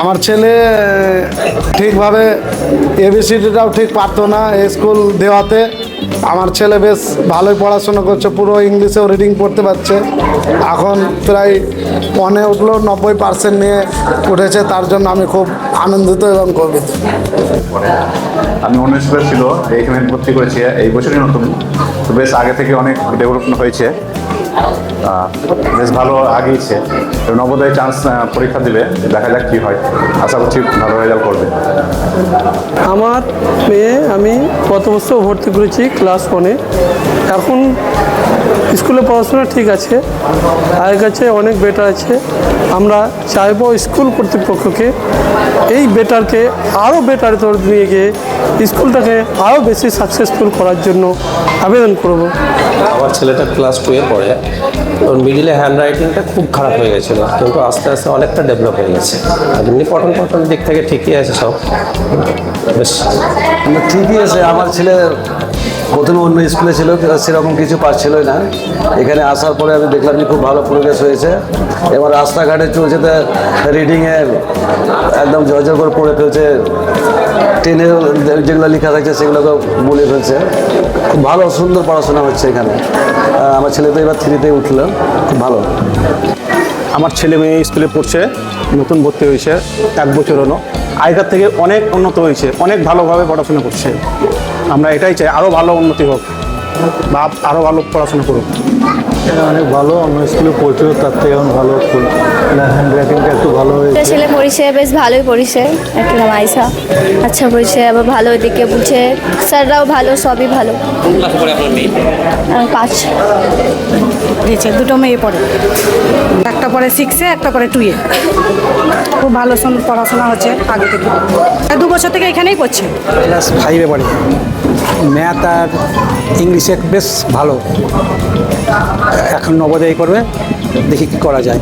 আমার ছেলে, ঠিকভাবে এবিসিডিটাও ঠিক পারতো না স্কুল দেওয়াতে। আমার ছেলে বেশ ভালোই পড়াশোনা করছে, পুরো ইংলিশেও রিডিং পড়তে পারছে। এখন প্রায় মনে উঠল, নব্বই পার্সেন্ট নিয়ে উঠেছে, তার জন্য আমি খুব আনন্দিত এবং গর্বিত। আমি অন্য স্কুলে ছিল, এইখানে ভর্তি করেছি, এই বছরই নতুন। বেশ আগে থেকে অনেক ডেভেলপমেন্ট হয়েছে। বেশ ভালো আগিয়েছে। নবোদয় চান্স পরীক্ষা দিবে, দেখা যাক কি হয়। আশা করছি ভালো রেজাল্ট করবে। আমার মেয়ে, আমি গত বছর ভর্তি করেছি ক্লাস ওয়ানে এখন স্কুলে পড়াশোনা ঠিক আছে। আগের কাছে অনেক বেটার আছে। আমরা চাইব স্কুল কর্তৃপক্ষকে এই বেটারকে আরও বেটার তোর নিয়ে গিয়ে স্কুলটাকে আরও বেশি সাকসেসফুল করার জন্য আবেদন করব। আমার ছেলেটা ক্লাস টুয়ে পড়ে। ওর মিডিলে হ্যান্ড রাইটিংটা খুব খারাপ হয়ে গেছিল। কিন্তু আস্তে আস্তে অনেকটা ডেভেলপ হয়ে গেছে। আর এমনি পঠন পঠন দিক থেকে ঠিকই আছে সব। বেশ। ঠিকই আছে। আমার ছেলে প্রথমে অন্য স্কুলে ছিল সেরকম কিছু পাচ্ছিলই না। এখানে আসার পরে আমি দেখলাম যে খুব ভালো প্রোগ্রেস হয়েছে। এবার রাস্তাঘাটে চলছে তো রিডিংয়ে একদম জর্জর করে পড়ে ফেলছে। টেনে যেগুলো লেখা থাকছে সেগুলোকে বলে ফেলছে। খুব ভালো, সুন্দর পড়াশোনা হচ্ছে এখানে। আমার ছেলে তো এবার থ্রিতে উঠল। খুব ভালো। আমার ছেলে মেয়ে স্কুলে পড়ছে, নতুন ভর্তি হয়েছে, এক বছর হলো। আগেকার থেকে অনেক উন্নত হয়েছে, অনেক ভালোভাবে পড়াশোনা করছে। আমরা এটাই চাই আরও ভালো উন্নতি হোক। বা আরও ভালো পড়াশোনা করুক। অনেক ভালো অন্য স্কুলে পড়ছিল তার থেকে এখন ভালো হ্যান্ড রাইটিংটা একটু ভালো হয়েছে। ছেলে পড়িছে বেশ ভালোই পড়িছে। একটা নাম আইসা আচ্ছা পড়িছে আবার ভালো দিকে বুঝছে। স্যাররাও ভালো সবই ভালো। পাঁচ। দিয়েছে দুটো মেয়ে পড়ে। একটা পড়ে সিক্সে একটা পড়ে টুয়ে খুব ভালো পড়াশোনা হচ্ছে আগে থেকে। দু বছর থেকে এখানেই পড়ছে? ক্লাস ফাইভে পড়ে। ম্যাথ আর ইংলিশে বেশ ভালো। এখন নবোদয় করবে দেখি কী করা যায়।